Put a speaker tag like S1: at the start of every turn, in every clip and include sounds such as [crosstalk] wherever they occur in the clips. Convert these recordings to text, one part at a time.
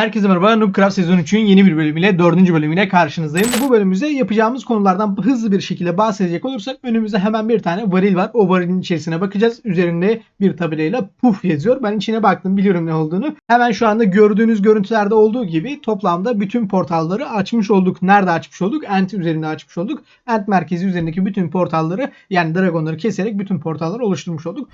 S1: Herkese merhaba. Noobcraft sezon 3'ün yeni bir bölümüyle 4. bölümüyle karşınızdayım. Bu bölümümüzde yapacağımız konulardan hızlı bir şekilde bahsedecek olursak önümüzde hemen bir tane varil var. O varilin içerisine bakacağız. Üzerinde bir tabelayla puf yazıyor. Ben içine baktım biliyorum ne olduğunu. Hemen şu anda gördüğünüz görüntülerde olduğu gibi toplamda bütün portalları açmış olduk. Nerede açmış olduk? Ant üzerinde açmış olduk. Ant merkezi üzerindeki bütün portalları yani dragonları keserek bütün portalları oluşturmuş olduk.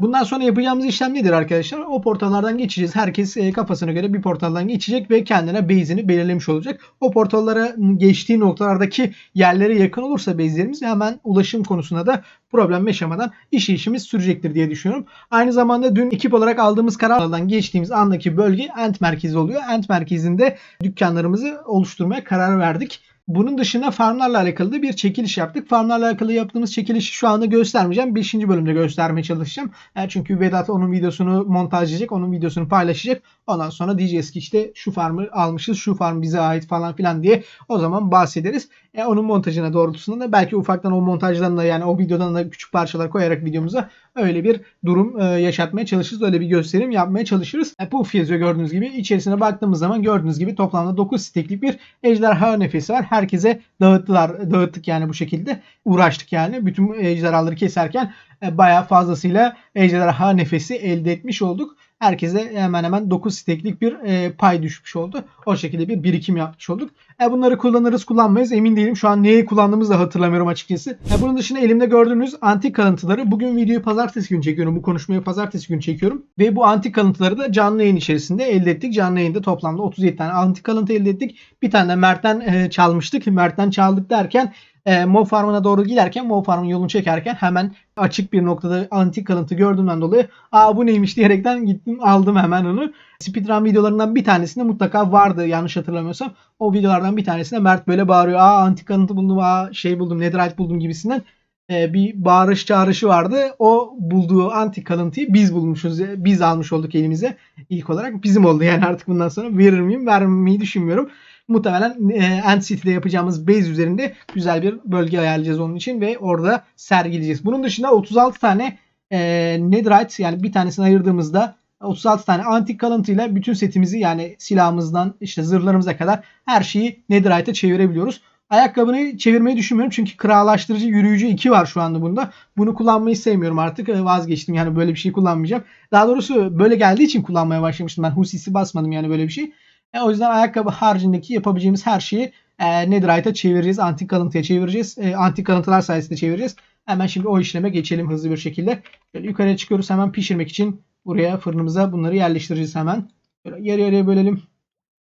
S1: Bundan sonra yapacağımız işlem nedir arkadaşlar? O portallardan geçeceğiz. Herkes e, kafasına göre bir portaldan geçecek ve kendine base'ini belirlemiş olacak. O portallara geçtiği noktalardaki yerlere yakın olursa base'lerimiz hemen ulaşım konusunda da problem yaşamadan iş işimiz sürecektir diye düşünüyorum. Aynı zamanda dün ekip olarak aldığımız kararlardan geçtiğimiz andaki bölge Ant merkezi oluyor. Ant merkezinde dükkanlarımızı oluşturmaya karar verdik. Bunun dışında farmlarla alakalı da bir çekiliş yaptık. Farmlarla alakalı yaptığımız çekilişi şu anda göstermeyeceğim. 5. bölümde göstermeye çalışacağım. E, çünkü Vedat onun videosunu montajlayacak, onun videosunu paylaşacak. Ondan sonra diyeceğiz ki işte şu farmı almışız, şu farm bize ait falan filan diye o zaman bahsederiz. E, onun montajına doğrultusunda da belki ufaktan o montajdan da yani o videodan da küçük parçalar koyarak videomuza öyle bir durum e, yaşatmaya çalışırız. Öyle bir gösterim yapmaya çalışırız. E, Puff yazıyor gördüğünüz gibi. İçerisine baktığımız zaman gördüğünüz gibi toplamda 9 steklik bir ejderha nefesi var. Herkese dağıttılar. Dağıttık yani bu şekilde. Uğraştık yani. Bütün ejderhaları keserken e, bayağı fazlasıyla ejderha nefesi elde etmiş olduk. Herkese hemen hemen 9 steklik bir e, pay düşmüş oldu. O şekilde bir birikim yapmış olduk. E, bunları kullanırız kullanmayız emin değilim. Şu an neyi kullandığımızı da hatırlamıyorum açıkçası. E, bunun dışında elimde gördüğünüz antik kalıntıları. Bugün videoyu pazartesi günü çekiyorum. Bu konuşmayı pazartesi günü çekiyorum. Ve bu antik kalıntıları da canlı yayın içerisinde elde ettik. Canlı yayında toplamda 37 tane antik kalıntı elde ettik. Bir tane de Mert'ten e, çalmıştık. Mert'ten çaldık derken e, Mo Farm'ına doğru giderken Mo Farm'ın yolunu çekerken hemen açık bir noktada antik kalıntı gördüğümden dolayı aa bu neymiş diyerekten gittim aldım hemen onu. Speedrun videolarından bir tanesinde mutlaka vardı yanlış hatırlamıyorsam. O videolardan bir tanesinde Mert böyle bağırıyor. Aa antik kalıntı buldum, aa şey buldum, netherite buldum gibisinden e, bir bağırış çağrışı vardı. O bulduğu antik kalıntıyı biz bulmuşuz. Biz almış olduk elimize. İlk olarak bizim oldu yani artık bundan sonra verir miyim vermemeyi düşünmüyorum muhtemelen e, Ant City'de yapacağımız base üzerinde güzel bir bölge ayarlayacağız onun için ve orada sergileyeceğiz. Bunun dışında 36 tane e, Netherite yani bir tanesini ayırdığımızda 36 tane antik kalıntıyla bütün setimizi yani silahımızdan işte zırhlarımıza kadar her şeyi Netherite'e çevirebiliyoruz. Ayakkabını çevirmeyi düşünmüyorum çünkü krallaştırıcı yürüyücü 2 var şu anda bunda. Bunu kullanmayı sevmiyorum artık. E, Vazgeçtim yani böyle bir şey kullanmayacağım. Daha doğrusu böyle geldiği için kullanmaya başlamıştım. Ben husisi basmadım yani böyle bir şey. E, o yüzden ayakkabı haricindeki yapabileceğimiz her şeyi e, Netherite'a çevireceğiz. Antik kalıntıya çevireceğiz. E, antik kalıntılar sayesinde çevireceğiz. Hemen şimdi o işleme geçelim hızlı bir şekilde. Böyle yukarıya çıkıyoruz hemen pişirmek için. Buraya fırınımıza bunları yerleştireceğiz hemen. Böyle yarı yarıya bölelim.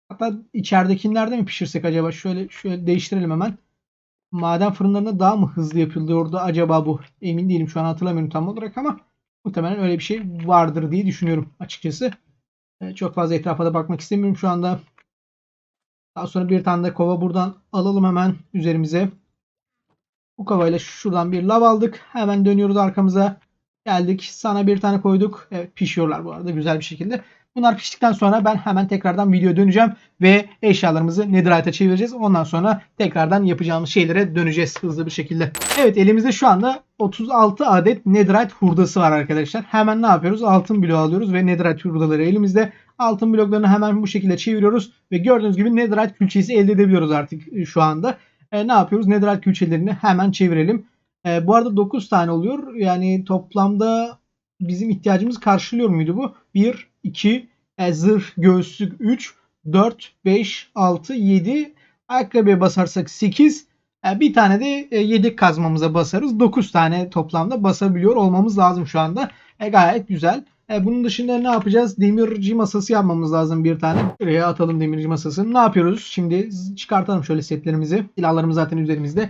S1: Hatta içeridekilerde mi pişirsek acaba? Şöyle şöyle değiştirelim hemen. Maden fırınlarında daha mı hızlı yapıldı orada acaba bu? Emin değilim şu an hatırlamıyorum tam olarak ama muhtemelen öyle bir şey vardır diye düşünüyorum açıkçası. Çok fazla etrafa da bakmak istemiyorum şu anda. Daha sonra bir tane de kova buradan alalım hemen üzerimize. Bu kovayla şuradan bir lav aldık. Hemen dönüyoruz arkamıza. Geldik. Sana bir tane koyduk. Evet pişiyorlar bu arada güzel bir şekilde. Bunlar piştikten sonra ben hemen tekrardan video döneceğim ve eşyalarımızı Netherite'a çevireceğiz. Ondan sonra tekrardan yapacağımız şeylere döneceğiz hızlı bir şekilde. Evet elimizde şu anda 36 adet Netherite hurdası var arkadaşlar. Hemen ne yapıyoruz? Altın bloğu alıyoruz ve Netherite hurdaları elimizde. Altın bloklarını hemen bu şekilde çeviriyoruz ve gördüğünüz gibi Netherite külçesi elde edebiliyoruz artık şu anda. E, ne yapıyoruz? Netherite külçelerini hemen çevirelim. E, bu arada 9 tane oluyor. Yani toplamda bizim ihtiyacımız karşılıyor muydu bu? 1, 2, e, zırh, göğüslük 3, 4, 5, 6, 7. Ayakkabıya basarsak 8. E, bir tane de e, yedek kazmamıza basarız. 9 tane toplamda basabiliyor olmamız lazım şu anda. E, gayet güzel. E, bunun dışında ne yapacağız? Demirci masası yapmamız lazım bir tane. Buraya atalım demirci masasını. Ne yapıyoruz? Şimdi çıkartalım şöyle setlerimizi. Silahlarımız zaten üzerimizde.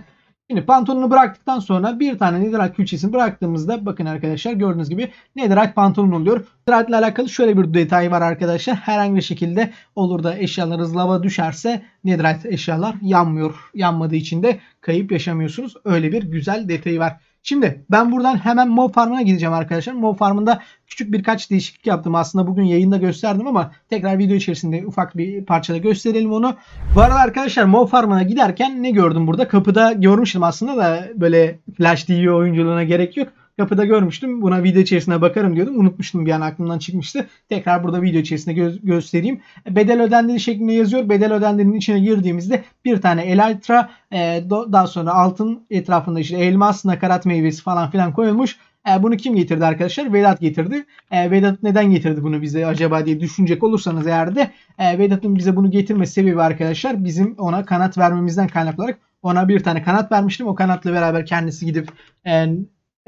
S1: Şimdi pantolonu bıraktıktan sonra bir tane netherite külçesini bıraktığımızda bakın arkadaşlar gördüğünüz gibi netherite pantolon oluyor. Netherite ile alakalı şöyle bir detay var arkadaşlar. Herhangi bir şekilde olur da eşyalarınız lava düşerse netherite eşyalar yanmıyor. Yanmadığı için de kayıp yaşamıyorsunuz. Öyle bir güzel detayı var. Şimdi ben buradan hemen mob farmına gideceğim arkadaşlar. Mob farmında küçük birkaç değişiklik yaptım. Aslında bugün yayında gösterdim ama tekrar video içerisinde ufak bir parçada gösterelim onu. Bu arada arkadaşlar mob farmına giderken ne gördüm burada? Kapıda görmüştüm aslında da böyle Flash TV oyunculuğuna gerek yok. Kapıda görmüştüm. Buna video içerisinde bakarım diyordum. Unutmuştum bir an aklımdan çıkmıştı. Tekrar burada video içerisinde gö- göstereyim. Bedel ödendiği şeklinde yazıyor. Bedel ödendiğinin içine girdiğimizde bir tane elytra e, daha sonra altın etrafında işte elmas, nakarat meyvesi falan filan koyulmuş. E, bunu kim getirdi arkadaşlar? Vedat getirdi. E, Vedat neden getirdi bunu bize acaba diye düşünecek olursanız eğer de e, Vedat'ın bize bunu getirme sebebi arkadaşlar bizim ona kanat vermemizden kaynaklanarak ona bir tane kanat vermiştim. O kanatla beraber kendisi gidip e,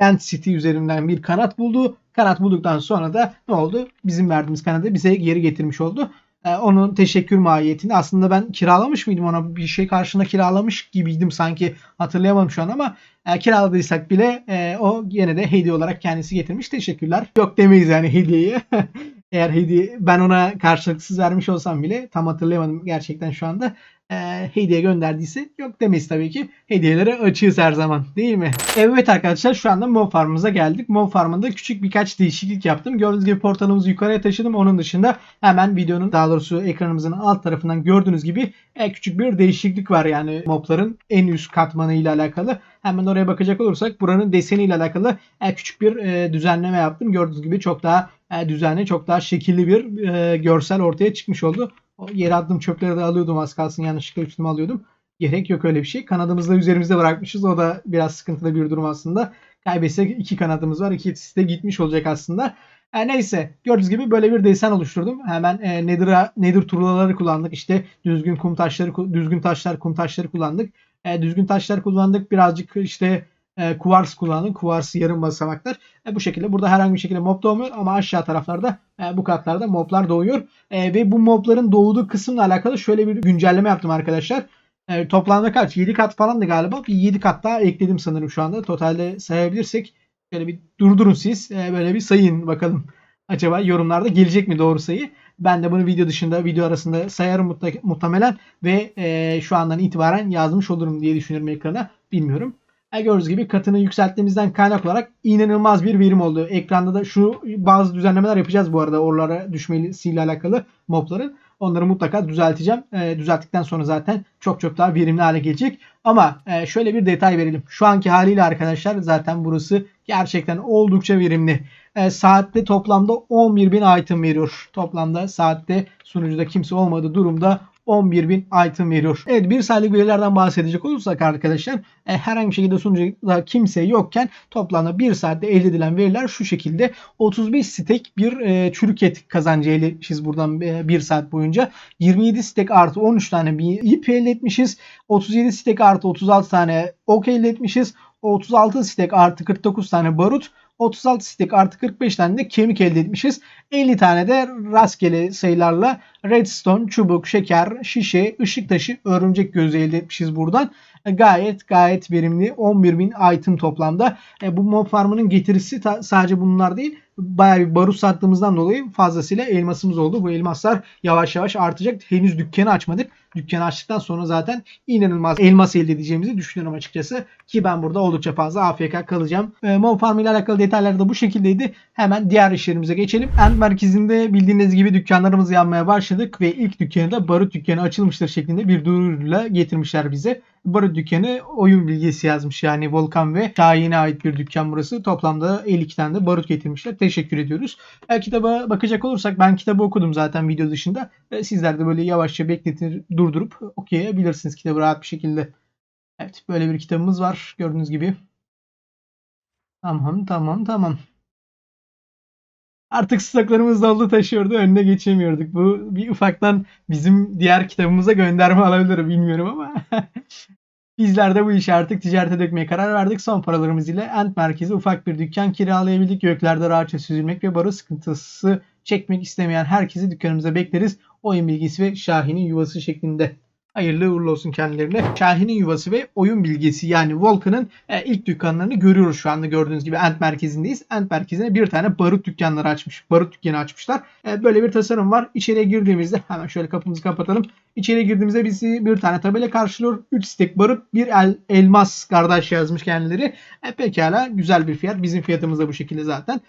S1: Ant City üzerinden bir kanat buldu. Kanat bulduktan sonra da ne oldu? Bizim verdiğimiz kanadı bize geri getirmiş oldu. Ee, onun teşekkür mahiyetini aslında ben kiralamış mıydım ona bir şey karşına kiralamış gibiydim sanki hatırlayamadım şu an ama e, kiraladıysak bile e, o yine de hediye olarak kendisi getirmiş. Teşekkürler. Yok demeyiz yani hediyeyi. [laughs] Eğer hediye ben ona karşılıksız vermiş olsam bile tam hatırlayamadım gerçekten şu anda. E, hediye gönderdiyse yok demeyiz tabii ki. Hediyelere açığız her zaman değil mi? Evet arkadaşlar şu anda Mob Farm'ımıza geldik. Mob Farm'ında küçük birkaç değişiklik yaptım. Gördüğünüz gibi portalımızı yukarıya taşıdım. Onun dışında hemen videonun daha doğrusu ekranımızın alt tarafından gördüğünüz gibi e, küçük bir değişiklik var yani mobların en üst katmanı ile alakalı. Hemen oraya bakacak olursak buranın deseniyle alakalı e, küçük bir e, düzenleme yaptım. Gördüğünüz gibi çok daha e, düzenli, çok daha şekilli bir e, görsel ortaya çıkmış oldu. O yere attığım çöpleri de alıyordum az kalsın yanlışlıkla üstüme alıyordum. Gerek yok öyle bir şey. Kanadımızı üzerimizde bırakmışız. O da biraz sıkıntılı bir durum aslında. Kaybetsek iki kanadımız var. İkisi de gitmiş olacak aslında. E, neyse gördüğünüz gibi böyle bir desen oluşturdum. Hemen e, Nether'a, Nether turlaları kullandık. İşte düzgün kum taşları, düzgün taşlar, kum taşları kullandık. E, düzgün taşlar kullandık. Birazcık işte e, kuvars kullandık. Kuvars yarım basamaklar. E, bu şekilde burada herhangi bir şekilde mob doğmuyor ama aşağı taraflarda e, bu katlarda moblar doğuyor. E, ve bu mobların doğduğu kısımla alakalı şöyle bir güncelleme yaptım arkadaşlar. E, toplamda kaç? 7 kat falandı galiba. Bir 7 kat daha ekledim sanırım şu anda. Totalde sayabilirsek şöyle bir durdurun siz. E, böyle bir sayın bakalım. Acaba yorumlarda gelecek mi doğru sayı? Ben de bunu video dışında, video arasında sayarım muhte- muhtemelen ve e, şu andan itibaren yazmış olurum diye düşünüyorum ekrana. Bilmiyorum. Gördüğünüz gibi katını yükselttiğimizden kaynak olarak inanılmaz bir verim oldu. Ekranda da şu bazı düzenlemeler yapacağız bu arada oralara düşmesiyle alakalı mobların. Onları mutlaka düzelteceğim. E, düzelttikten sonra zaten çok çok daha verimli hale gelecek. Ama e, şöyle bir detay verelim. Şu anki haliyle arkadaşlar zaten burası gerçekten oldukça verimli. E, saatte toplamda 11.000 item veriyor. Toplamda saatte sunucuda kimse olmadığı durumda 11.000 item veriyor. Evet bir saatlik verilerden bahsedecek olursak arkadaşlar e, herhangi bir şekilde sunucuda kimse yokken toplamda bir saatte elde edilen veriler şu şekilde 35 stek bir e, çürük et kazancı elde etmişiz buradan e, bir saat boyunca. 27 stek artı 13 tane bir ip elde etmişiz. 37 stek artı 36 tane ok elde etmişiz. 36 stek artı 49 tane barut 36 stek artı 45 tane de kemik elde etmişiz. 50 tane de rastgele sayılarla redstone, çubuk, şeker, şişe, ışık taşı, örümcek gözü elde etmişiz buradan. E, Gayet gayet verimli 11.000 item toplamda. E, bu mob farmının getirisi sadece bunlar değil. Bayağı bir barut sattığımızdan dolayı fazlasıyla elmasımız oldu. Bu elmaslar yavaş yavaş artacak. Henüz dükkanı açmadık. Dükkanı açtıktan sonra zaten inanılmaz elmas elde edeceğimizi düşünüyorum açıkçası. Ki ben burada oldukça fazla AFK kalacağım. E, mob farm ile alakalı detaylar da bu şekildeydi. Hemen diğer işlerimize geçelim. End merkezinde bildiğiniz gibi dükkanlarımız yanmaya başladık ve ilk dükkanı da barut dükkanı açılmıştır şeklinde bir duyuruyla getirmişler bize. Barut dükkanı oyun bilgisi yazmış yani Volkan ve Şahin'e ait bir dükkan burası. Toplamda 52 tane de barut getirmişler. Teşekkür ediyoruz. E, kitaba bakacak olursak ben kitabı okudum zaten video dışında. E, sizler de böyle yavaşça bekletir durdurup okuyabilirsiniz kitabı rahat bir şekilde. Evet böyle bir kitabımız var gördüğünüz gibi. Tamam tamam tamam. Artık stoklarımız doldu taşıyordu. Önüne geçemiyorduk. Bu bir ufaktan bizim diğer kitabımıza gönderme alabilir bilmiyorum ama. [laughs] Bizler de bu işi artık ticarete dökmeye karar verdik. Son paralarımız ile Ant merkezi ufak bir dükkan kiralayabildik. Göklerde rahatça süzülmek ve baro sıkıntısı çekmek istemeyen herkesi dükkanımıza bekleriz. Oyun bilgisi ve Şahin'in yuvası şeklinde. Hayırlı uğurlu olsun kendilerine. Şahin'in yuvası ve oyun bilgisi yani Volkan'ın e, ilk dükkanlarını görüyoruz şu anda gördüğünüz gibi Ent merkezindeyiz. Ent merkezine bir tane barut dükkanları açmış. Barut dükkanı açmışlar. E, böyle bir tasarım var. İçeriye girdiğimizde hemen şöyle kapımızı kapatalım. İçeri girdiğimizde bizi bir tane tabela karşılıyor. 3 stek barut, bir el, elmas kardeş yazmış kendileri. E, pekala güzel bir fiyat. Bizim fiyatımız da bu şekilde zaten.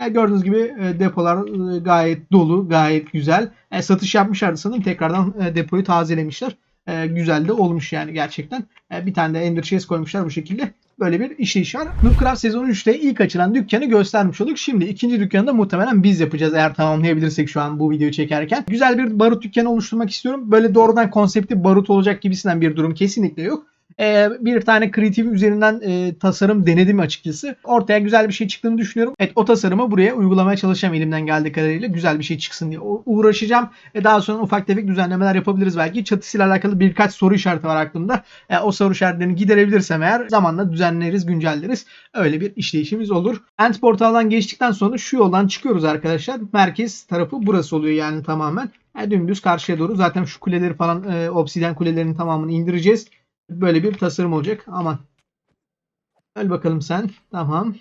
S1: E, gördüğünüz gibi e, depolar e, gayet dolu, gayet güzel. E, satış yapmışlardı sanırım. Tekrardan depoyu tazelemişler. E, güzel de olmuş yani gerçekten. E, bir tane de Ender Chest koymuşlar bu şekilde. Böyle bir işleyiş var. Noobcraft sezonu 3'te ilk açılan dükkanı göstermiş olduk. Şimdi ikinci dükkanı da muhtemelen biz yapacağız eğer tamamlayabilirsek şu an bu videoyu çekerken. Güzel bir barut dükkanı oluşturmak istiyorum. Böyle doğrudan konsepti barut olacak gibisinden bir durum kesinlikle yok. Ee, bir tane kreatif üzerinden e, tasarım denedim açıkçası. Ortaya güzel bir şey çıktığını düşünüyorum. Evet o tasarımı buraya uygulamaya çalışacağım elimden geldiği kadarıyla. Güzel bir şey çıksın diye uğraşacağım. E, daha sonra ufak tefek düzenlemeler yapabiliriz belki. Çatısıyla alakalı birkaç soru işareti var aklımda. E, o soru işaretlerini giderebilirsem eğer zamanla düzenleriz, güncelleriz. Öyle bir işleyişimiz olur. End portaldan geçtikten sonra şu yoldan çıkıyoruz arkadaşlar. Merkez tarafı burası oluyor yani tamamen. E, dümdüz karşıya doğru. Zaten şu kuleleri falan e, obsidyen kulelerinin tamamını indireceğiz. Böyle bir tasarım olacak. Aman. Öl bakalım sen. Tamam.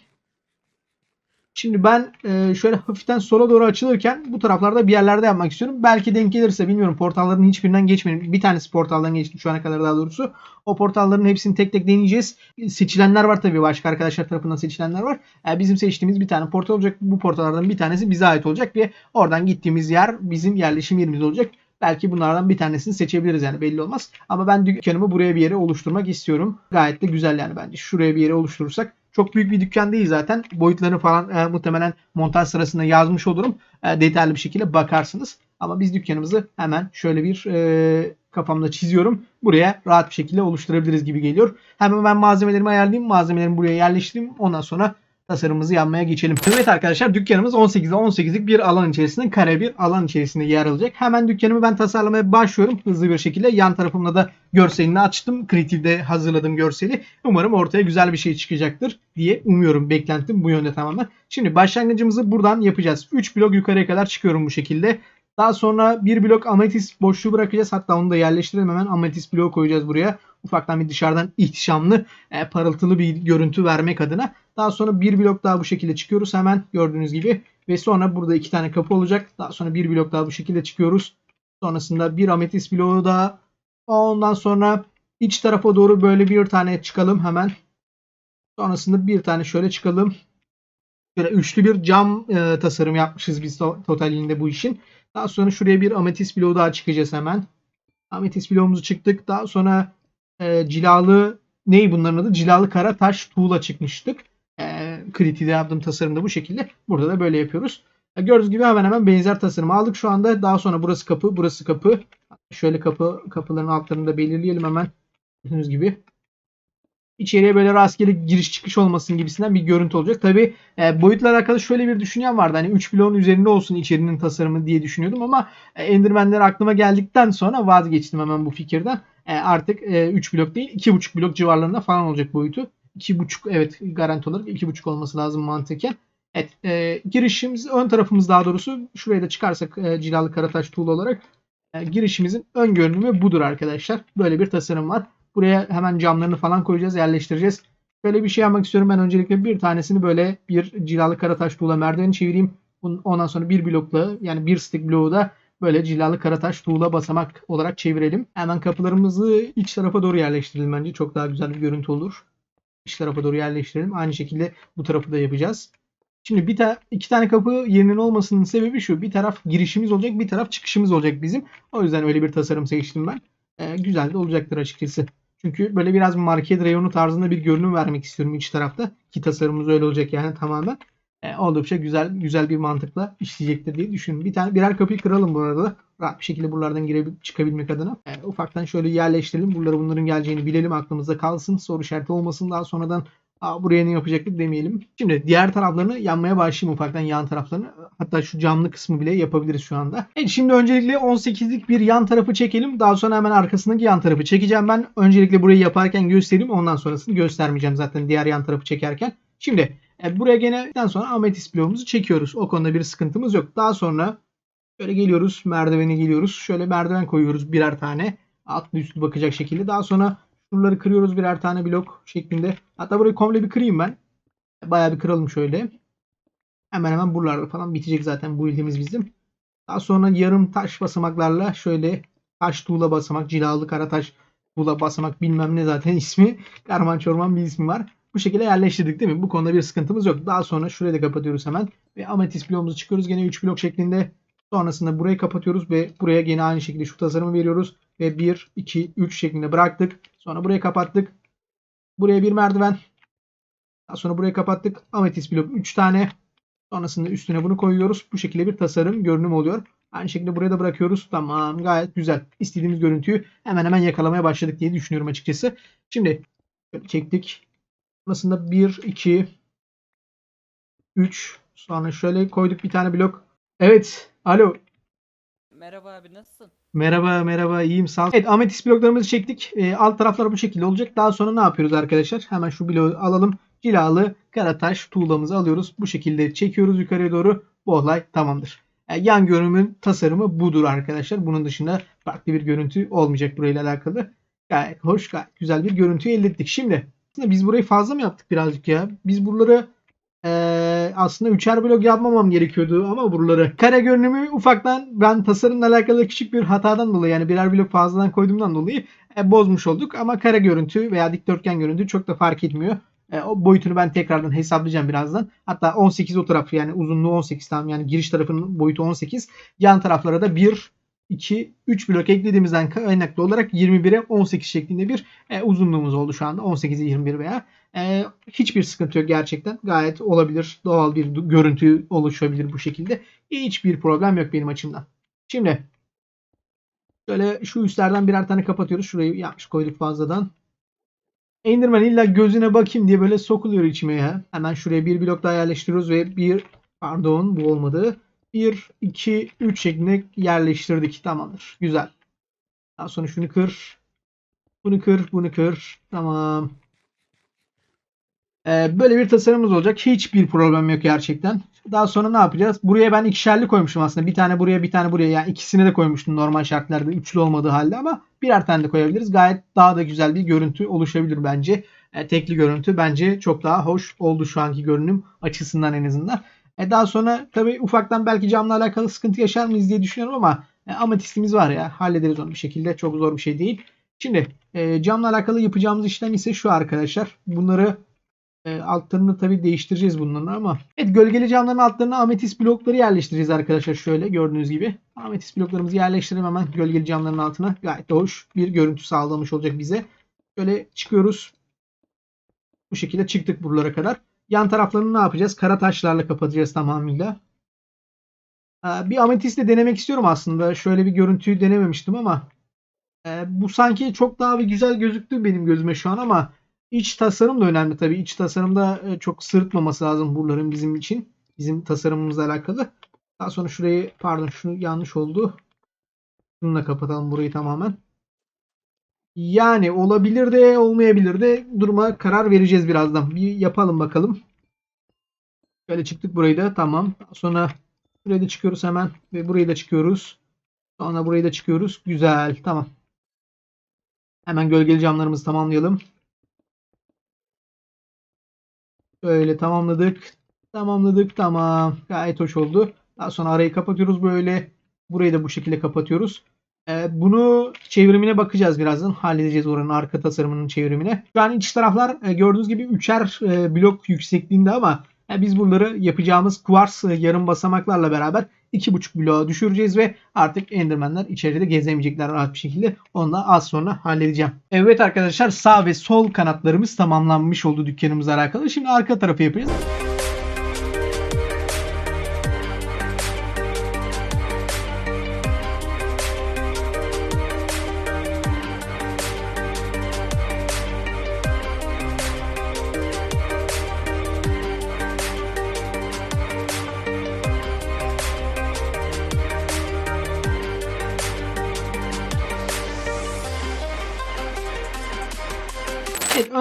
S1: Şimdi ben e, şöyle hafiften sola doğru açılırken bu taraflarda bir yerlerde yapmak istiyorum. Belki denk gelirse bilmiyorum. Portalların hiçbirinden geçmedim. Bir tanesi portaldan geçtim şu ana kadar daha doğrusu. O portalların hepsini tek tek deneyeceğiz. Seçilenler var tabii. Başka arkadaşlar tarafından seçilenler var. E, bizim seçtiğimiz bir tane portal olacak. Bu portallardan bir tanesi bize ait olacak ve oradan gittiğimiz yer bizim yerleşim yerimiz olacak. Belki bunlardan bir tanesini seçebiliriz yani belli olmaz. Ama ben dükkanımı buraya bir yere oluşturmak istiyorum. Gayet de güzel yani bence. Şuraya bir yere oluşturursak. Çok büyük bir dükkan değil zaten. Boyutlarını falan e, muhtemelen montaj sırasında yazmış olurum. E, detaylı bir şekilde bakarsınız. Ama biz dükkanımızı hemen şöyle bir e, kafamda çiziyorum. Buraya rahat bir şekilde oluşturabiliriz gibi geliyor. Hemen ben malzemelerimi ayarlayayım. Malzemelerimi buraya yerleştireyim. Ondan sonra tasarımımızı yapmaya geçelim. Evet arkadaşlar dükkanımız 18'de 18'lik bir alan içerisinde kare bir alan içerisinde yer alacak. Hemen dükkanımı ben tasarlamaya başlıyorum hızlı bir şekilde. Yan tarafımda da görselini açtım. Creative'de hazırladığım görseli. Umarım ortaya güzel bir şey çıkacaktır diye umuyorum. Beklentim bu yönde tamamen. Şimdi başlangıcımızı buradan yapacağız. 3 blok yukarıya kadar çıkıyorum bu şekilde. Daha sonra bir blok ametist boşluğu bırakacağız. Hatta onu da yerleştirelim hemen. Ametist bloğu koyacağız buraya. Ufaktan bir dışarıdan ihtişamlı, e, parıltılı bir görüntü vermek adına. Daha sonra bir blok daha bu şekilde çıkıyoruz hemen gördüğünüz gibi. Ve sonra burada iki tane kapı olacak. Daha sonra bir blok daha bu şekilde çıkıyoruz. Sonrasında bir ametist bloğu daha. Ondan sonra iç tarafa doğru böyle bir tane çıkalım hemen. Sonrasında bir tane şöyle çıkalım. Şöyle üçlü bir cam e, tasarım yapmışız biz to- totalinde bu işin. Daha sonra şuraya bir ametist bloğu daha çıkacağız hemen. Ametist bloğumuzu çıktık. Daha sonra e, cilalı ney bunların adı? Cilalı kara taş tuğla çıkmıştık. E, Kriti'de yaptığım tasarımda bu şekilde. Burada da böyle yapıyoruz. E, gördüğünüz gibi hemen hemen benzer tasarımı aldık şu anda. Daha sonra burası kapı, burası kapı. Şöyle kapı kapıların altlarını da belirleyelim hemen. Gördüğünüz gibi. İçeriye böyle rastgele giriş çıkış olmasın gibisinden bir görüntü olacak. Tabi e, boyutla alakalı şöyle bir düşüncem vardı. Hani 3 bloğun üzerinde olsun içerinin tasarımı diye düşünüyordum ama e, Enderman'ler aklıma geldikten sonra vazgeçtim hemen bu fikirden. E, artık e, 3 blok değil 2,5 blok civarlarında falan olacak boyutu. 2,5 evet garanti olarak 2,5 olması lazım mantıken. Evet e, girişimiz ön tarafımız daha doğrusu şuraya da çıkarsak e, cilalı karataş tuğla olarak e, girişimizin ön görünümü budur arkadaşlar. Böyle bir tasarım var. Buraya hemen camlarını falan koyacağız, yerleştireceğiz. Böyle bir şey yapmak istiyorum. Ben öncelikle bir tanesini böyle bir cilalı karataş tuğla merdiveni çevireyim. Ondan sonra bir blokla yani bir stick bloğu da böyle cilalı karataş tuğla basamak olarak çevirelim. Hemen kapılarımızı iç tarafa doğru yerleştirelim bence. Çok daha güzel bir görüntü olur. İç tarafa doğru yerleştirelim. Aynı şekilde bu tarafı da yapacağız. Şimdi bir ta iki tane kapı yerinin olmasının sebebi şu. Bir taraf girişimiz olacak, bir taraf çıkışımız olacak bizim. O yüzden öyle bir tasarım seçtim ben. Ee, güzel de olacaktır açıkçası. Çünkü böyle biraz market reyonu tarzında bir görünüm vermek istiyorum iç tarafta. Ki tasarımımız öyle olacak yani tamamen. E, oldukça güzel güzel bir mantıkla işleyecektir diye düşünüyorum. Bir tane birer kapıyı kıralım bu arada. Rahat bir şekilde buralardan girebil çıkabilmek adına. E, ufaktan şöyle yerleştirelim. Buralara bunların geleceğini bilelim. Aklımızda kalsın. Soru işareti olmasın. Daha sonradan Aa, buraya ne yapacaktık demeyelim. Şimdi diğer taraflarını yanmaya başlayayım ufaktan yan taraflarını. Hatta şu camlı kısmı bile yapabiliriz şu anda. Evet şimdi öncelikle 18'lik bir yan tarafı çekelim. Daha sonra hemen arkasındaki yan tarafı çekeceğim ben. Öncelikle burayı yaparken göstereyim. Ondan sonrasını göstermeyeceğim zaten diğer yan tarafı çekerken. Şimdi e, buraya geldikten sonra ametist bloğumuzu çekiyoruz. O konuda bir sıkıntımız yok. Daha sonra şöyle geliyoruz. Merdivene geliyoruz. Şöyle merdiven koyuyoruz birer tane. Altlı üstlü bakacak şekilde. Daha sonra şuraları kırıyoruz birer tane blok şeklinde. Hatta burayı komple bir kırayım ben. Bayağı bir kıralım şöyle. Hemen hemen buralarda falan bitecek zaten bu ilgimiz bizim. Daha sonra yarım taş basamaklarla şöyle taş tuğla basamak, cilalı kara taş tuğla basamak bilmem ne zaten [laughs] ismi. Karman çorman bir ismi var. Bu şekilde yerleştirdik değil mi? Bu konuda bir sıkıntımız yok. Daha sonra şurayı da kapatıyoruz hemen. Ve ametist bloğumuzu çıkıyoruz. Gene 3 blok şeklinde. Sonrasında burayı kapatıyoruz ve buraya gene aynı şekilde şu tasarımı veriyoruz. Ve 1, 2, 3 şeklinde bıraktık. Sonra burayı kapattık. Buraya bir merdiven. Daha sonra burayı kapattık. Ametist blok 3 tane. Sonrasında üstüne bunu koyuyoruz. Bu şekilde bir tasarım görünüm oluyor. Aynı şekilde buraya da bırakıyoruz. Tamam gayet güzel. İstediğimiz görüntüyü hemen hemen yakalamaya başladık diye düşünüyorum açıkçası. Şimdi çektik. Sonrasında 1, 2, 3. Sonra şöyle koyduk bir tane blok. Evet. Alo.
S2: Merhaba abi nasılsın?
S1: Merhaba merhaba iyiyim sağ ol. Evet ametist bloklarımızı çektik. Ee, alt taraflar bu şekilde olacak. Daha sonra ne yapıyoruz arkadaşlar? Hemen şu bloğu alalım. Cilalı karataş tuğlamızı alıyoruz. Bu şekilde çekiyoruz yukarıya doğru. Bu olay tamamdır. Yani yan görünümün tasarımı budur arkadaşlar. Bunun dışında farklı bir görüntü olmayacak burayla alakalı. Gayet hoş gayet güzel bir görüntü elde ettik. Şimdi biz burayı fazla mı yaptık birazcık ya? Biz buraları ee, aslında üçer blok yapmamam gerekiyordu ama buraları. Kare görünümü ufaktan ben tasarımla alakalı küçük bir hatadan dolayı yani birer blok fazladan koyduğumdan dolayı e, bozmuş olduk. Ama kare görüntü veya dikdörtgen görüntü çok da fark etmiyor. E, o boyutunu ben tekrardan hesaplayacağım birazdan. Hatta 18 o tarafı yani uzunluğu 18 tamam yani giriş tarafının boyutu 18. Yan taraflara da 1, 2, 3 blok eklediğimizden kaynaklı olarak 21'e 18 şeklinde bir e, uzunluğumuz oldu şu anda. 18'e 21 veya e, hiçbir sıkıntı yok gerçekten. Gayet olabilir. Doğal bir görüntü oluşabilir bu şekilde. Hiçbir problem yok benim açımdan. Şimdi şöyle şu üstlerden birer tane kapatıyoruz. Şurayı yapmış koyduk fazladan. Enderman illa gözüne bakayım diye böyle sokuluyor içime ya. Hemen şuraya bir blok daha yerleştiriyoruz ve bir pardon bu olmadı. 1, 2, 3 şeklinde yerleştirdik. Tamamdır. Güzel. Daha sonra şunu kır. Bunu kır. Bunu kır. Tamam. Ee, böyle bir tasarımımız olacak. Hiçbir problem yok gerçekten. Daha sonra ne yapacağız? Buraya ben ikişerli koymuşum aslında. Bir tane buraya bir tane buraya. Yani ikisini de koymuştum normal şartlarda. Üçlü olmadığı halde ama birer tane de koyabiliriz. Gayet daha da güzel bir görüntü oluşabilir bence. Ee, tekli görüntü bence çok daha hoş oldu şu anki görünüm açısından en azından. E daha sonra tabii ufaktan belki camla alakalı sıkıntı yaşar mıyız diye düşünüyorum ama e, ametistimiz var ya hallederiz onu bir şekilde. Çok zor bir şey değil. Şimdi e, camla alakalı yapacağımız işlem ise şu arkadaşlar. Bunları e, altlarını tabii değiştireceğiz bunların ama. Evet gölgeli camların altlarına ametist blokları yerleştireceğiz arkadaşlar şöyle gördüğünüz gibi. Ametist bloklarımızı yerleştirelim hemen gölgeli camların altına. Gayet de hoş bir görüntü sağlamış olacak bize. Şöyle çıkıyoruz. Bu şekilde çıktık buralara kadar. Yan taraflarını ne yapacağız? Kara taşlarla kapatacağız tamamıyla. Ee, bir ametistle denemek istiyorum aslında. Şöyle bir görüntüyü denememiştim ama e, bu sanki çok daha bir güzel gözüktü benim gözüme şu an ama iç tasarım da önemli tabii. İç tasarımda e, çok sırıtmaması lazım buraların bizim için. Bizim tasarımımızla alakalı. Daha sonra şurayı pardon şunu yanlış oldu. Şununla kapatalım burayı tamamen. Yani olabilir de olmayabilir de duruma karar vereceğiz birazdan. Bir yapalım bakalım. Şöyle çıktık burayı da tamam. Sonra burayı da çıkıyoruz hemen ve burayı da çıkıyoruz. Sonra burayı da çıkıyoruz. Güzel tamam. Hemen gölgeli camlarımızı tamamlayalım. Böyle tamamladık. Tamamladık tamam. Gayet hoş oldu. Daha sonra arayı kapatıyoruz böyle. Burayı da bu şekilde kapatıyoruz. Ee, bunu çevrimine bakacağız birazdan. Halledeceğiz oranın arka tasarımının çevrimine. Şu an iç taraflar e, gördüğünüz gibi üçer e, blok yüksekliğinde ama e, biz bunları yapacağımız kuvars yarım basamaklarla beraber 2,5 bloğa düşüreceğiz ve artık Enderman'ler içeride gezemeyecekler rahat bir şekilde. Onu da az sonra halledeceğim. Evet arkadaşlar sağ ve sol kanatlarımız tamamlanmış oldu dükkanımızla alakalı. Şimdi arka tarafı yapacağız.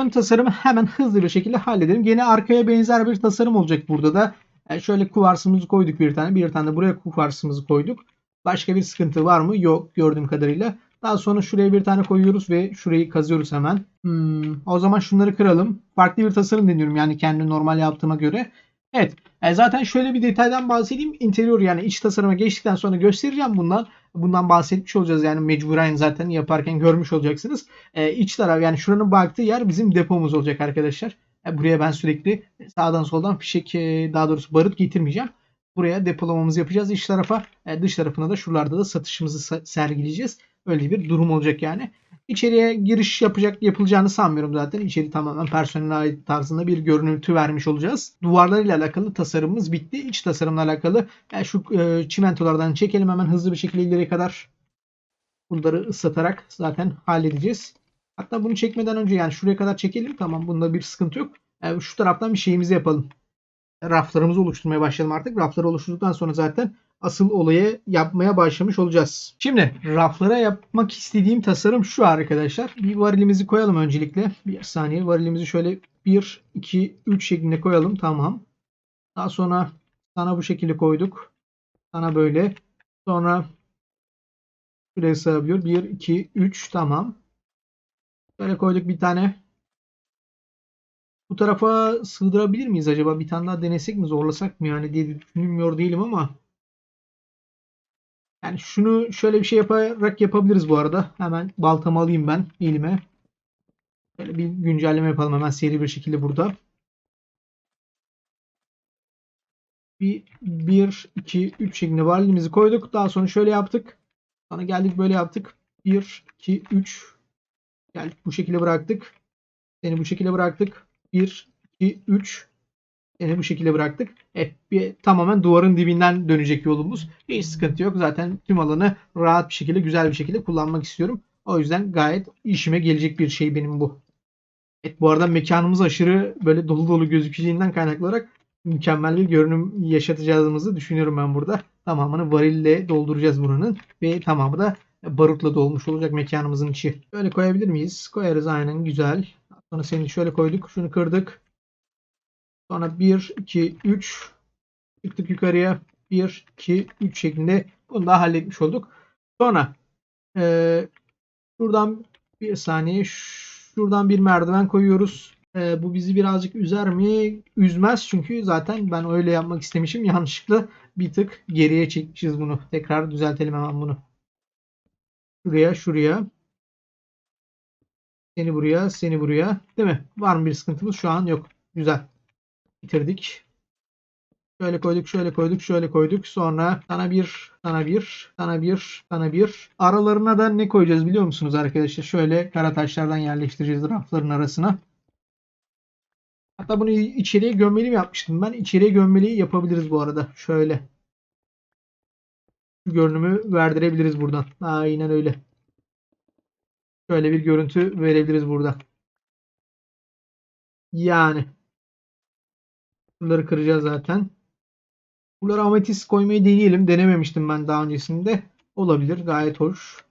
S1: Ön tasarımı hemen hızlı bir şekilde halledelim. Yine arkaya benzer bir tasarım olacak burada da. Yani şöyle kuvarsımızı koyduk bir tane. Bir tane de buraya kuvarsımızı koyduk. Başka bir sıkıntı var mı? Yok gördüğüm kadarıyla. Daha sonra şuraya bir tane koyuyoruz ve şurayı kazıyoruz hemen. Hmm, o zaman şunları kıralım. Farklı bir tasarım deniyorum yani kendi normal yaptığıma göre. Evet. e, zaten şöyle bir detaydan bahsedeyim. Interior yani iç tasarıma geçtikten sonra göstereceğim bundan. Bundan bahsetmiş olacağız yani mecburen zaten yaparken görmüş olacaksınız. E, iç taraf yani şuranın baktığı yer bizim depomuz olacak arkadaşlar. E, buraya ben sürekli sağdan soldan fişek e, daha doğrusu barut getirmeyeceğim. Buraya depolamamızı yapacağız iç tarafa. E, dış tarafına da şuralarda da satışımızı sa- sergileyeceğiz. Öyle bir durum olacak yani. İçeriye giriş yapacak yapılacağını sanmıyorum zaten. İçeri tamamen personel ait tarzında bir görüntü vermiş olacağız. Duvarlarıyla alakalı tasarımımız bitti. İç tasarımla alakalı e, şu e, çimentolardan çekelim hemen hızlı bir şekilde ileriye kadar. Bunları ıslatarak zaten halledeceğiz. Hatta bunu çekmeden önce yani şuraya kadar çekelim. Tamam bunda bir sıkıntı yok. E, şu taraftan bir şeyimizi yapalım. Raflarımızı oluşturmaya başlayalım artık. Rafları oluşturduktan sonra zaten asıl olayı yapmaya başlamış olacağız. Şimdi raflara yapmak istediğim tasarım şu arkadaşlar. Bir varilimizi koyalım öncelikle. Bir saniye varilimizi şöyle 1, 2, 3 şeklinde koyalım. Tamam. Daha sonra sana bu şekilde koyduk. Sana böyle. Sonra şuraya sığabiliyor. 1, 2, 3 tamam. Böyle koyduk bir tane. Bu tarafa sığdırabilir miyiz acaba? Bir tane daha denesek mi? Zorlasak mı yani diye düşünmüyor değilim ama. Yani şunu şöyle bir şey yaparak yapabiliriz bu arada. Hemen baltamı alayım ben elime. Böyle bir güncelleme yapalım hemen seri bir şekilde burada. Bir 1, 2, 3 şeklinde varlığımızı koyduk. Daha sonra şöyle yaptık. Sonra geldik böyle yaptık. 1, 2, 3. Geldik bu şekilde bıraktık. Seni bu şekilde bıraktık. 1, 2, 3. Seni bu şekilde bıraktık. Evet, bir, tamamen duvarın dibinden dönecek yolumuz. Hiç sıkıntı yok. Zaten tüm alanı rahat bir şekilde, güzel bir şekilde kullanmak istiyorum. O yüzden gayet işime gelecek bir şey benim bu. Evet, bu arada mekanımız aşırı böyle dolu dolu gözükeceğinden kaynaklı olarak mükemmel bir görünüm yaşatacağımızı düşünüyorum ben burada. Tamamını varille dolduracağız buranın ve tamamı da barutla dolmuş olacak mekanımızın içi. Böyle koyabilir miyiz? Koyarız aynen güzel. Sonra seni şöyle koyduk. Şunu kırdık. Sonra 1, 2, 3 çıktık yukarıya. 1, 2, 3 şeklinde bunu da halletmiş olduk. Sonra eee, şuradan bir saniye şuradan bir merdiven koyuyoruz. Eee, bu bizi birazcık üzer mi? Üzmez çünkü zaten ben öyle yapmak istemişim. Yanlışlıkla bir tık geriye çekmişiz bunu. Tekrar düzeltelim hemen bunu. Şuraya, şuraya. Seni buraya, seni buraya. Değil mi? Var mı bir sıkıntımız? Şu an yok. Güzel. Bitirdik. Şöyle koyduk, şöyle koyduk, şöyle koyduk. Sonra sana bir, sana bir, sana bir, sana bir. Aralarına da ne koyacağız biliyor musunuz arkadaşlar? Şöyle kara taşlardan yerleştireceğiz rafların arasına. Hatta bunu içeriye gömmeli mi yapmıştım ben? İçeriye gömmeli yapabiliriz bu arada. Şöyle. Şu görünümü verdirebiliriz buradan. Aynen öyle. Şöyle bir görüntü verebiliriz burada. Yani. Bunları kıracağız zaten. Buralara ametist koymayı deneyelim. Denememiştim ben daha öncesinde. Olabilir. Gayet hoş.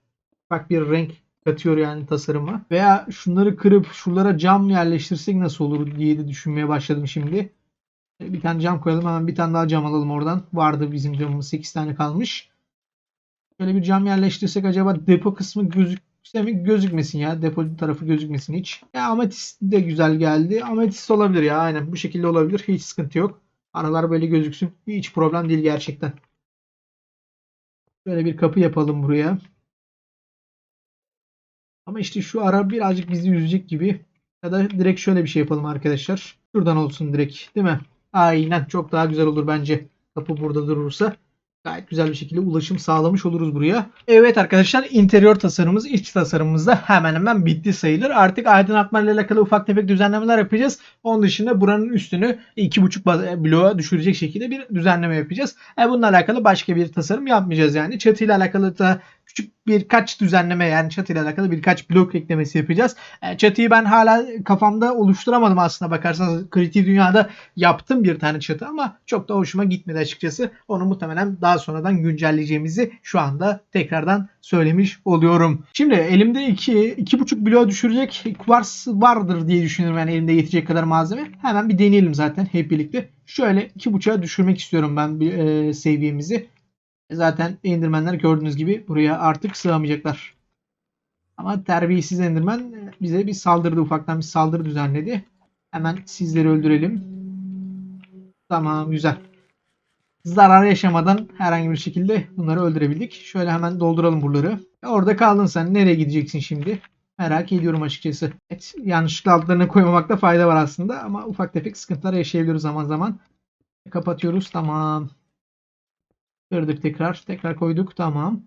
S1: Bak bir renk katıyor yani tasarıma. Veya şunları kırıp şuralara cam yerleştirsek nasıl olur diye de düşünmeye başladım şimdi. Bir tane cam koyalım. Hemen bir tane daha cam alalım oradan. Vardı bizim camımız. 8 tane kalmış. Şöyle bir cam yerleştirsek acaba depo kısmı gözükse mi? Gözükmesin ya. Depo tarafı gözükmesin hiç. Ya ametist de güzel geldi. Ametist olabilir ya. Aynen bu şekilde olabilir. Hiç sıkıntı yok. Aralar böyle gözüksün. Hiç problem değil gerçekten. Şöyle bir kapı yapalım buraya. Ama işte şu ara birazcık bizi üzecek gibi. Ya da direkt şöyle bir şey yapalım arkadaşlar. Şuradan olsun direkt. Değil mi? Aynen. Çok daha güzel olur bence. Kapı burada durursa. Gayet güzel bir şekilde ulaşım sağlamış oluruz buraya. Evet arkadaşlar interior tasarımımız iç tasarımımız da hemen hemen bitti sayılır. Artık aydınlatma ile alakalı ufak tefek düzenlemeler yapacağız. Onun dışında buranın üstünü 2.5 baz- bloğa düşürecek şekilde bir düzenleme yapacağız. E bununla alakalı başka bir tasarım yapmayacağız yani. Çatıyla alakalı da küçük birkaç düzenleme yani çatıyla alakalı birkaç blok eklemesi yapacağız. E, çatıyı ben hala kafamda oluşturamadım aslında bakarsanız Creative Dünya'da yaptım bir tane çatı ama çok da hoşuma gitmedi açıkçası. Onu muhtemelen daha sonradan güncelleyeceğimizi şu anda tekrardan söylemiş oluyorum. Şimdi elimde iki, iki buçuk bloğa düşürecek kuvars vardır diye düşünüyorum yani elimde yetecek kadar malzeme. Hemen bir deneyelim zaten hep birlikte. Şöyle iki buçuğa düşürmek istiyorum ben bir e, seviyemizi. Zaten Endermenler gördüğünüz gibi buraya artık sığamayacaklar. Ama terbiyesiz Enderman e, bize bir saldırdı ufaktan bir saldırı düzenledi. Hemen sizleri öldürelim. Tamam güzel. Zarar yaşamadan herhangi bir şekilde bunları öldürebildik. Şöyle hemen dolduralım buraları. E, Orada kaldın sen. Nereye gideceksin şimdi? Merak ediyorum açıkçası. Evet, yanlışlıkla altlarına koymamakta fayda var aslında ama ufak tefek sıkıntılar yaşayabiliyoruz zaman zaman. Kapatıyoruz. Tamam. Kırdık tekrar. Tekrar koyduk. Tamam.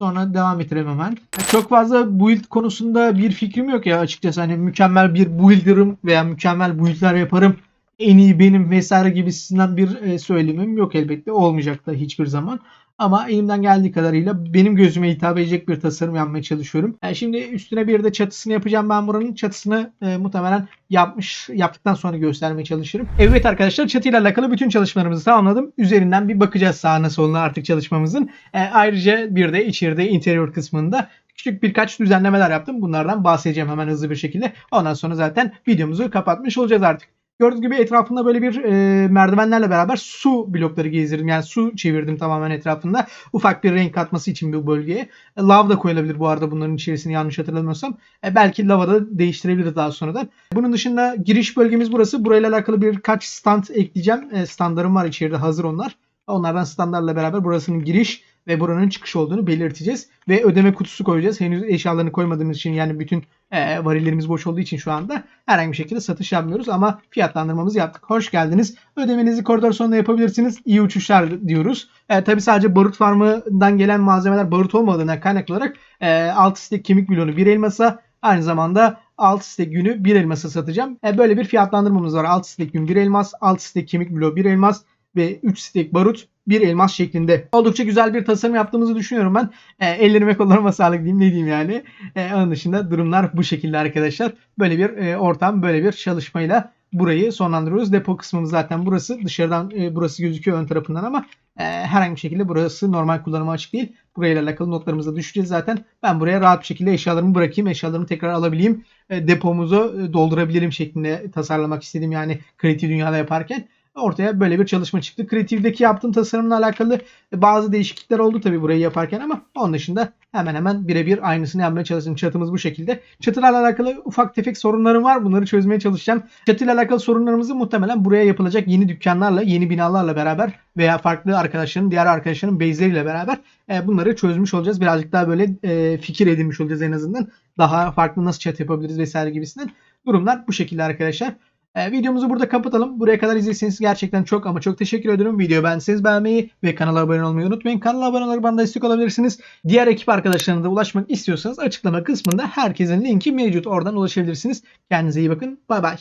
S1: Sonra devam ettirelim hemen. Çok fazla build konusunda bir fikrim yok ya açıkçası. Hani mükemmel bir builder'ım veya mükemmel build'ler yaparım. En iyi benim vesaire gibisinden bir e, söylemim yok elbette. Olmayacak da hiçbir zaman. Ama elimden geldiği kadarıyla benim gözüme hitap edecek bir tasarım yapmaya çalışıyorum. Yani şimdi üstüne bir de çatısını yapacağım ben buranın. Çatısını e, muhtemelen yapmış yaptıktan sonra göstermeye çalışırım. Evet arkadaşlar çatıyla alakalı bütün çalışmalarımızı tamamladım. Üzerinden bir bakacağız sağına soluna artık çalışmamızın. E, ayrıca bir de içeride interior kısmında küçük birkaç düzenlemeler yaptım. Bunlardan bahsedeceğim hemen hızlı bir şekilde. Ondan sonra zaten videomuzu kapatmış olacağız artık. Gördüğünüz gibi etrafında böyle bir e, merdivenlerle beraber su blokları gezdirdim. Yani su çevirdim tamamen etrafında. Ufak bir renk katması için bu bölgeye. E, lav da koyulabilir bu arada bunların içerisini yanlış hatırlamıyorsam. E, belki lava da değiştirebiliriz daha sonradan. Bunun dışında giriş bölgemiz burası. Burayla alakalı birkaç stand ekleyeceğim. E, standlarım var içeride hazır onlar. Onlardan standlarla beraber burasının giriş ve buranın çıkış olduğunu belirteceğiz. Ve ödeme kutusu koyacağız. Henüz eşyalarını koymadığımız için yani bütün e, varillerimiz boş olduğu için şu anda herhangi bir şekilde satış yapmıyoruz ama fiyatlandırmamızı yaptık. Hoş geldiniz. Ödemenizi koridor sonunda yapabilirsiniz. İyi uçuşlar diyoruz. E, tabii sadece barut farmından gelen malzemeler barut olmadığına kaynaklı olarak e, 6 stek kemik milyonu bir elmasa aynı zamanda 6 stek günü bir elmasa satacağım. E, böyle bir fiyatlandırmamız var. 6 stek gün bir elmas, 6 stek kemik milyonu bir elmas ve 3 stek barut bir elmas şeklinde. Oldukça güzel bir tasarım yaptığımızı düşünüyorum ben. E, ellerime kollarıma sağlık diyeyim ne diyeyim yani. E, onun dışında durumlar bu şekilde arkadaşlar. Böyle bir e, ortam böyle bir çalışmayla burayı sonlandırıyoruz. Depo kısmımız zaten burası. Dışarıdan e, burası gözüküyor ön tarafından ama e, herhangi bir şekilde burası normal kullanıma açık değil. Burayla alakalı notlarımızı da düşeceğiz zaten. Ben buraya rahat bir şekilde eşyalarımı bırakayım. Eşyalarımı tekrar alabileyim. E, depomuzu e, doldurabilirim şeklinde tasarlamak istedim yani kreatif dünyada yaparken ortaya böyle bir çalışma çıktı. Creative'deki yaptığım tasarımla alakalı bazı değişiklikler oldu tabii burayı yaparken ama onun dışında hemen hemen birebir aynısını yapmaya çalıştım. Çatımız bu şekilde. Çatılarla alakalı ufak tefek sorunlarım var. Bunları çözmeye çalışacağım. Çatıyla alakalı sorunlarımızı muhtemelen buraya yapılacak yeni dükkanlarla, yeni binalarla beraber veya farklı arkadaşların, diğer arkadaşların base'leriyle beraber e, bunları çözmüş olacağız. Birazcık daha böyle e, fikir edinmiş olacağız en azından. Daha farklı nasıl chat yapabiliriz vesaire gibisinden. Durumlar bu şekilde arkadaşlar. E, videomuzu burada kapatalım. Buraya kadar izlediyseniz gerçekten çok ama çok teşekkür ediyorum. Videoyu beğendiyseniz beğenmeyi ve kanala abone olmayı unutmayın. Kanala abone olarak bana destek olabilirsiniz. Diğer ekip arkadaşlarına da ulaşmak istiyorsanız açıklama kısmında herkesin linki mevcut. Oradan ulaşabilirsiniz. Kendinize iyi bakın. Bay bay.